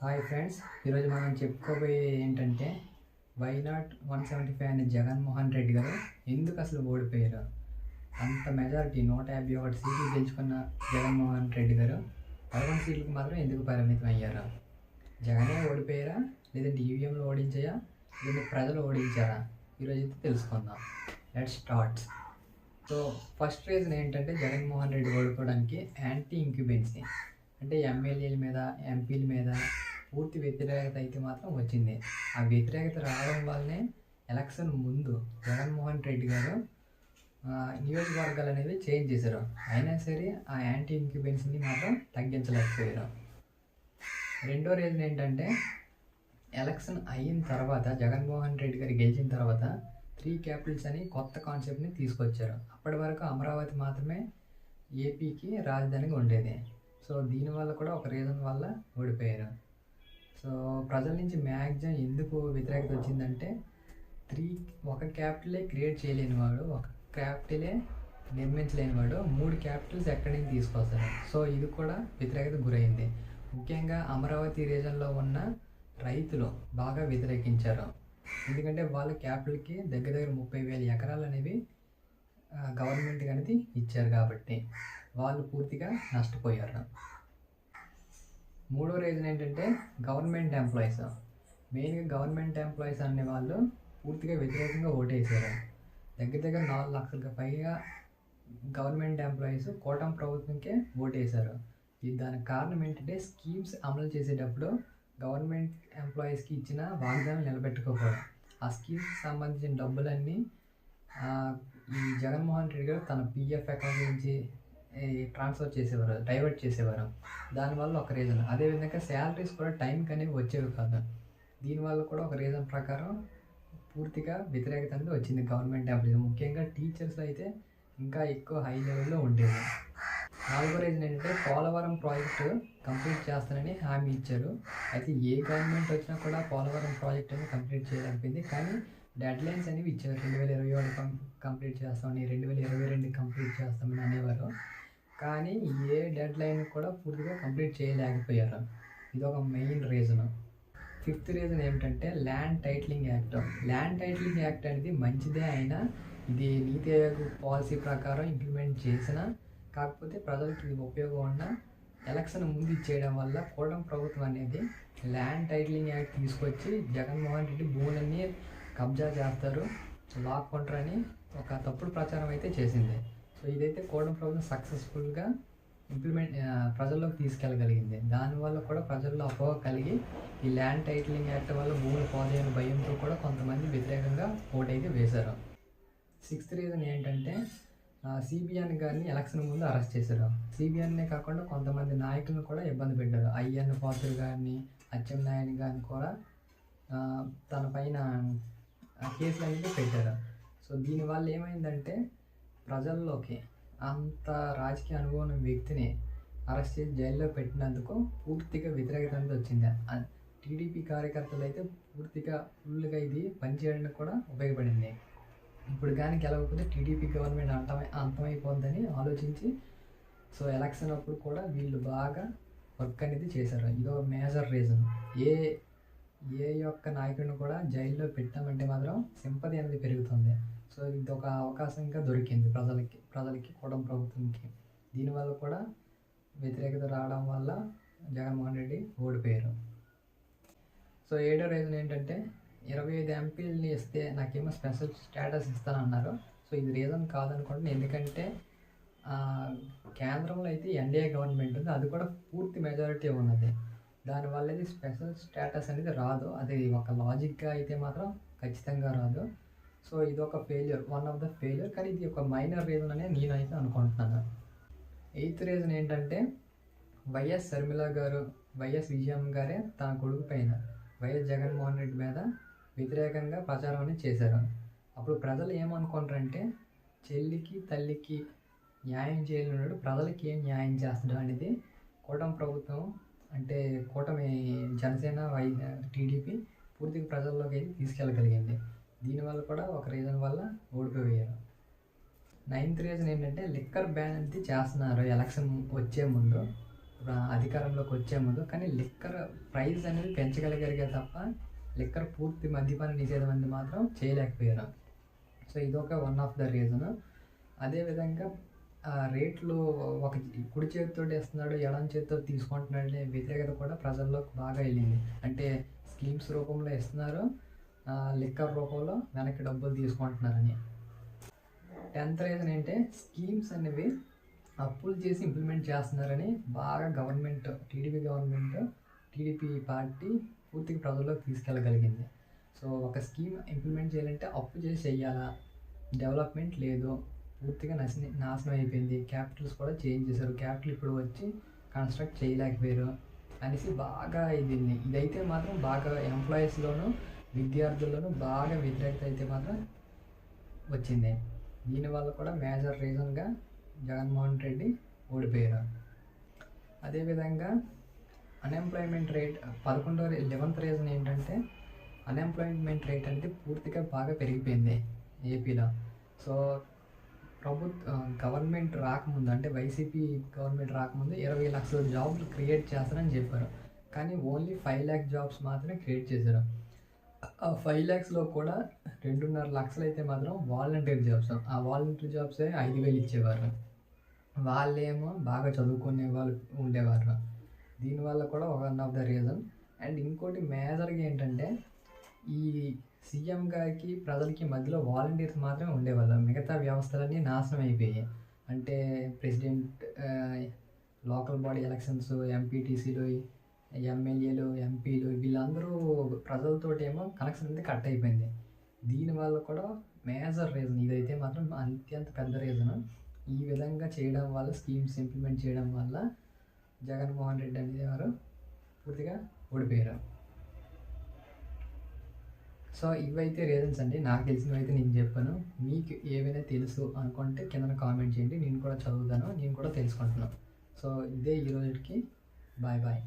Hi friends ఈరోజు మనం చెప్పుకోబోయే ఏంటంటే why not one seventy five అనే జగన్మోహన్ రెడ్డి గారు ఎందుకు అసలు ఓడిపోయారు? అంత మెజారిటీ నూట యాభై ఒకటి సీట్లు గెలుచుకున్న జగన్మోహన్ రెడ్డి గారు పదకొండు సీట్లకు మాత్రం ఎందుకు పరిమితం అయ్యారు? జగనే ఓడిపోయారా? లేదంటే ఈవీఎంలో ఓడించాయా? లేదంటే ప్రజలు ఓడించారా? ఈరోజు అయితే తెలుసుకుందాం. Let start so first reason ఏంటంటే జగన్మోహన్ రెడ్డి ఓడిపోవడానికి యాంటీ ఇంక్యుబెన్సీ అంటే ఎమ్మెల్యేల మీద ఎంపీల మీద పూర్తి వ్యతిరేకత అయితే మాత్రం వచ్చింది. ఆ వ్యతిరేకత రావడం వల్లనే ఎలక్షన్ ముందు జగన్మోహన్ రెడ్డి గారు నియోజకవర్గాలు అనేవి చేంజ్ చేశారు. అయినా సరే ఆ యాంటీ ఇంక్యుబెన్స్ని మాత్రం తగ్గించలేకపోయారు. రెండో రీజన్ ఏంటంటే ఎలక్షన్ అయిన తర్వాత జగన్మోహన్ రెడ్డి గారు గెలిచిన తర్వాత త్రీ క్యాపిటల్స్ అని కొత్త కాన్సెప్ట్ని తీసుకొచ్చారు. అప్పటి వరకు అమరావతి మాత్రమే ఏపీకి రాజధానిగా ఉండేది. సో దీనివల్ల కూడా ఒక రీజన్ వల్ల ఓడిపోయారు. సో ప్రజల నుంచి మ్యాక్సిమం ఎందుకు వ్యతిరేకత వచ్చిందంటే త్రీ ఒక క్యాపిటలే క్రియేట్ చేయలేని వాడు ఒక క్యాపిటలే నిర్మించలేని వాడు మూడు క్యాపిటల్స్ ఎక్కడి నుంచి తీసుకొస్తారు? సో ఇది కూడా వ్యతిరేకత గురైంది. ముఖ్యంగా అమరావతి రీజన్లో ఉన్న రైతులు బాగా వ్యతిరేకించారు. ఎందుకంటే వాళ్ళ క్యాపిటల్కి దగ్గర దగ్గర ముప్పై వేల ఎకరాలు అనేవి గవర్నమెంట్ అనేది ఇచ్చారు కాబట్టి. వాళ్ళు పూర్తిగా నష్టపోయారు. మూడో రీజన్ ఏంటంటే గవర్నమెంట్ ఎంప్లాయీస్ మెయిన్గా గవర్నమెంట్ ఎంప్లాయీస్ అనే వాళ్ళు పూర్తిగా వ్యతిరేకంగా ఓటేసారు. దగ్గర దగ్గర నాలుగు లక్షలకు పైగా గవర్నమెంట్ ఎంప్లాయీస్ కోటం ప్రభుత్వంకే ఓటేశారు దానికి కారణం ఏంటంటే స్కీమ్స్ అమలు చేసేటప్పుడు గవర్నమెంట్ ఎంప్లాయీస్కి ఇచ్చిన వాగ్దానం నిలబెట్టుకోకపోవడం ఆ స్కీమ్స్ సంబంధించిన డబ్బులన్నీ ఈ జగన్మోహన్ రెడ్డి గారు తన పిఎఫ్ అకౌంట్ నుంచి ట్రాన్స్ఫర్ చేసేవారు డైవర్ట్ చేసేవారు. దానివల్ల ఒక రీజన్ అదేవిధంగా శాలరీస్ కూడా టైంకి అనేవి వచ్చేవి కాదు. దీనివల్ల కూడా ఒక రీజన్ ప్రకారం పూర్తిగా వ్యతిరేకత అనేది వచ్చింది గవర్నమెంట్ ఎంప్లాయీస్ ముఖ్యంగా టీచర్స్ అయితే ఇంకా ఎక్కువ హై లెవెల్లో ఉండేది నాలుగో రీజన్ ఏంటంటే పోలవరం ప్రాజెక్టు కంప్లీట్ చేస్తానని హామీ ఇచ్చారు. అయితే ఏ గవర్నమెంట్ వచ్చినా కూడా పోలవరం ప్రాజెక్ట్ అనేది కంప్లీట్ చేయలేకపోయింది. కానీ డెడ్ లైన్స్ అనేవి ఇచ్చారు. రెండు వేల ఇరవై ఒకటి కంప్లీట్ చేస్తామని రెండు వేల ఇరవై రెండు కంప్లీట్ చేస్తామని అనేవారు. కానీ ఏ డెడ్ లైన్ కూడా పూర్తిగా కంప్లీట్ చేయలేకపోయారు. ఇది ఒక మెయిన్ రీజన్. ఫిఫ్త్ రీజన్ ఏమిటంటే land titling act. Land titling act అనేది మంచిదే అయినా ఇది నీతి ఆయోగ్ పాలసీ ప్రకారం ఇంప్లిమెంట్ చేసిన కాకపోతే ప్రజలకు ఇది ఉపయోగం ఉన్న ఎలక్షన్ ముందు ఇచ్చేయడం వల్ల కూటమి ప్రభుత్వం అనేది ల్యాండ్ టైటిలింగ్ యాక్ట్ తీసుకొచ్చి జగన్మోహన్ రెడ్డి భూములన్నీ కబ్జా చేస్తారు. లాక్కుంటారని ఒక తప్పుడు ప్రచారం అయితే చేసింది. సో ఇదైతే కోడం ప్రభుత్వం సక్సెస్ఫుల్గా ఇంప్లిమెంట్ ప్రజల్లోకి తీసుకెళ్ళగలిగింది. దానివల్ల కూడా ప్రజల్లో అపోహ కలిగి ఈ ల్యాండ్ టైటిలింగ్ యాక్ట్ వల్ల భూములు పోతాయని భయంతో కూడా కొంతమంది వ్యతిరేకంగా ఓటైతే వేశారు. సిక్స్త్ రీజన్ ఏంటంటే సిబిఎన్ గారిని ఎలక్షన్ ముందు అరెస్ట్ చేశారు. సిబిఎన్నే కాకుండా కొంతమంది నాయకులను కూడా ఇబ్బంది పెట్టారు. ఐఎన్ పాత్రుడు గారిని అచ్చెన్నాయని గారిని కూడా తన పైన కేసులు అనేది పెట్టారు. సో దీనివల్ల ఏమైందంటే ప్రజల్లోకి అంత రాజకీయ అనుభవం వ్యక్తిని అరెస్ట్ చేసి జైల్లో పెట్టినందుకు పూర్తిగా వ్యతిరేకత అనేది వచ్చింది. టీడీపీ కార్యకర్తలు అయితే పూర్తిగా ఫుల్గా ఇది పనిచేయడానికి కూడా ఉపయోగపడింది. ఇప్పుడు కానీ గెలవకపోతే టీడీపీ గవర్నమెంట్ అంతమై అంతమైపోద్దని ఆలోచించి సో ఎలక్షన్ అప్పుడు కూడా వీళ్ళు బాగా వర్క్ అనేది చేశారు. ఇదో మేజర్ రీజన్. ఏ ఏ యొక్క నాయకుడిని కూడా జైల్లో పెట్టామంటే మాత్రం సింపతి అనేది పెరుగుతుంది. సో ఇది ఒక అవకాశంగా దొరికింది ప్రజలకి ప్రజలకి కూడా ప్రభుత్వంకి దీనివల్ల కూడా వ్యతిరేకత రావడం వల్ల జగన్మోహన్ రెడ్డి ఓడిపోయారు. సో ఏడో రీజన్ ఏంటంటే ఇరవై ఐదు ఎంపీలని ఇస్తే నాకేమో స్పెషల్ స్టేటస్ ఇస్తానన్నారు. సో ఇది రీజన్ కాదనుకోండి. ఎందుకంటే కేంద్రంలో అయితే ఎన్డీఏ గవర్నమెంట్ ఉంది. అది కూడా పూర్తి మెజారిటీ ఉన్నది. దానివల్ల ఇది స్పెషల్ స్టేటస్ అనేది రాదు. అది ఒక లాజిక్గా అయితే మాత్రం ఖచ్చితంగా రాదు. సో ఇది ఒక failure one of the failure కానీ ఇది ఒక మైనర్ రీజన్ అనే నేనైతే అనుకుంటున్నాను. ఎయిత్ రీజన్ ఏంటంటే వైఎస్ శర్మిల గారు వైఎస్ విజయం గారే తన కొడుకు పైన వైఎస్ జగన్మోహన్ రెడ్డి మీద వ్యతిరేకంగా ప్రచారం అనేది చేశారు. అప్పుడు ప్రజలు ఏమనుకుంటారంటే చెల్లికి తల్లికి న్యాయం చేయలేనాడు ప్రజలకి ఏం న్యాయం చేస్తాడు అనేది కూటమి ప్రభుత్వం అంటే కూటమి జనసేన వై టీడీపీ పూర్తిగా ప్రజల్లోకి అయితే తీసుకెళ్ళగలిగింది. దీనివల్ల కూడా ఒక రీజన్ వల్ల ఓడిపోయారు. నైన్త్ రీజన్ ఏంటంటే లిక్కర్ బ్యాన్ అనేది చేస్తున్నారు. ఎలక్షన్ వచ్చే ముందు అధికారంలోకి వచ్చే ముందు. కానీ లిక్కర్ ప్రైస్ అనేది పెంచగలిగారు తప్ప లిక్కర్ పూర్తి మద్యపాన నిషేధం అనేది మాత్రం చేయలేకపోయారు. సో ఇదొక వన్ ఆఫ్ ద రీజన్ అదేవిధంగా ఆ రేట్లు ఒక కుడి చేతితో ఇస్తున్నాడు ఎడం చేతితో తీసుకుంటున్నాడు అనే వ్యతిరేకత కూడా ప్రజల్లోకి బాగా వెళ్ళింది. అంటే స్కీమ్స్ రూపంలో ఇస్తున్నారు. లిక్కర్ రూపంలో వెనక్కి డబ్బులు తీసుకుంటున్నారని. టెన్త్ రీజన్ ఏంటంటే స్కీమ్స్ అనేవి అప్పులు చేసి ఇంప్లిమెంట్ చేస్తున్నారని బాగా government TDP government TDP party పూర్తిగా ప్రజల్లోకి తీసుకెళ్ళగలిగింది. సో ఒక స్కీమ్ ఇంప్లిమెంట్ చేయాలంటే అప్పు చేసి చెయ్యాలా డెవలప్మెంట్ లేదు. పూర్తిగా నశి నాశనం అయిపోయింది. క్యాపిటల్స్ కూడా చేంజ్ చేశారు. క్యాపిటల్ ఇప్పుడు వచ్చి కన్స్ట్రక్ట్ చేయలేకపోయారు అనేసి బాగా ఇది ఇదైతే మాత్రం బాగా ఎంప్లాయీస్లోనూ విద్యార్థులను బాగా వ్యతిరేకత అయితే మాత్రం వచ్చింది. దీనివల్ల కూడా మేజర్ రీజన్గా జగన్మోహన్ రెడ్డి ఓడిపోయారు అదేవిధంగా అన్ఎంప్లాయ్మెంట్ రేట్ పదకొండో లెవెన్త్ రీజన్ ఏంటంటే అన్ఎంప్లాయ్మెంట్ రేట్ అనేది పూర్తిగా బాగా పెరిగిపోయింది ఏపీలో సో ప్రభుత్వ గవర్నమెంట్ రాకముందు అంటే వైసీపీ గవర్నమెంట్ రాకముందు ఇరవై లక్షల జాబ్లు క్రియేట్ చేస్తారని చెప్పారు. కానీ ఓన్లీ ఫైవ్ ల్యాక్ జాబ్స్ మాత్రమే క్రియేట్ చేశారు. ఆ ఫైవ్ ల్యాక్స్లో కూడా రెండున్నర లక్షలు అయితే మాత్రం వాలంటీర్ జాబ్స్ ఆ వాలంటీర్ జాబ్సే ఐదు వేలు ఇచ్చేవారు. వాళ్ళేమో బాగా చదువుకునే వాళ్ళు ఉండేవారు. దీనివల్ల కూడా one of the reason and ఇంకోటి మేజర్గా ఏంటంటే ఈ సీఎం గారికి ప్రజలకి మధ్యలో వాలంటీర్స్ మాత్రమే ఉండేవాళ్ళు. మిగతా వ్యవస్థలన్నీ నాశనం అయిపోయాయి. అంటే ప్రెసిడెంట్ లోకల్ బాడీ ఎలక్షన్స్ ఎంపీటీసీలు ఎమ్మెల్యేలు ఎంపీలు వీళ్ళందరూ ప్రజలతోటేమో కనెక్షన్ అనేది కట్ అయిపోయింది. దీనివల్ల కూడా మేజర్ రీజన్ ఇదైతే మాత్రం అత్యంత పెద్ద రీజన్ ఈ విధంగా చేయడం వల్ల స్కీమ్స్ ఇంప్లిమెంట్ చేయడం వల్ల జగన్మోహన్ రెడ్డి వారు పూర్తిగా ఓడిపోయారు. సో ఇవైతే రీజన్స్ అండి. నాకు తెలిసినవి అయితే నేను చెప్పాను. మీకు ఏవైనా తెలుసు అనుకుంటే కింద కామెంట్ చేయండి. నేను కూడా చదువుతాను. నేను కూడా తెలుసుకుంటున్నాను. సో ఇదే ఈ రోజుకి. Bye bye